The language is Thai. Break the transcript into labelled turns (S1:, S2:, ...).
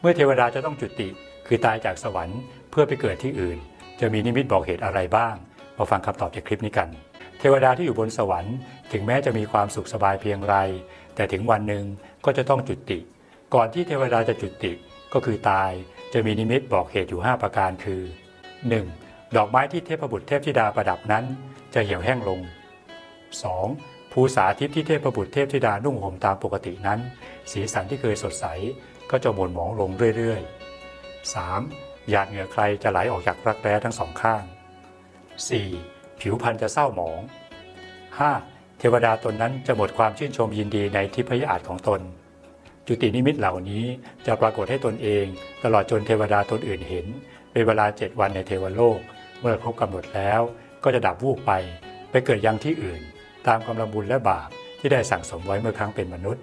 S1: เมื่อเทวดาจะต้องจุติ คือตายจากสวรรค์เพื่อไปเกิดที่อื่น จะมีนิมิตบอกเหตุอะไรบ้าง มาฟังคำตอบจากคลิปนี้กัน เทวดาที่อยู่บนสวรรค์ ถึงแม้จะมีความสุขสบายเพียงไร แต่ถึงวันหนึ่งก็จะต้องจุติ ก่อนที่เทวดาจะจุติก็คือตายจะมีนิมิตบอกเหตุอยู่ 5 ประการคือ 1. ดอกไม้ที่เทพบุตรเทพธิดาประดับนั้น จะเหี่ยวแห้งลง 2. ภูษาทิพย์ที่เทพบุตรเทพธิดานุ่งห่มตามปกตินั้น สีสันที่เคยสดใส ก็จะหม่นหมองลงเรื่อยๆ 3. หยาดเหงื่อใครจะไหลออกจากรักแร้ทั้งสองข้าง 4. ผิวพรรณจะเศร้าหมอง 5. เทวดาตนนั้นจะหมดความชื่นชมยินดีในทิพยอาจของตน จุตินิมิตเหล่านี้จะปรากฏให้ตนเอง ตลอดจนเทวดาตนอื่นเห็น เป็นเวลาเจ็ดวันในเทวโลก เมื่อครบกำหนดแล้วก็จะดับวูบไป ไปเกิดยังที่อื่น ตามกำลังบุญและบาปที่ได้สั่งสมไว้เมื่อครั้งเป็นมนุษย์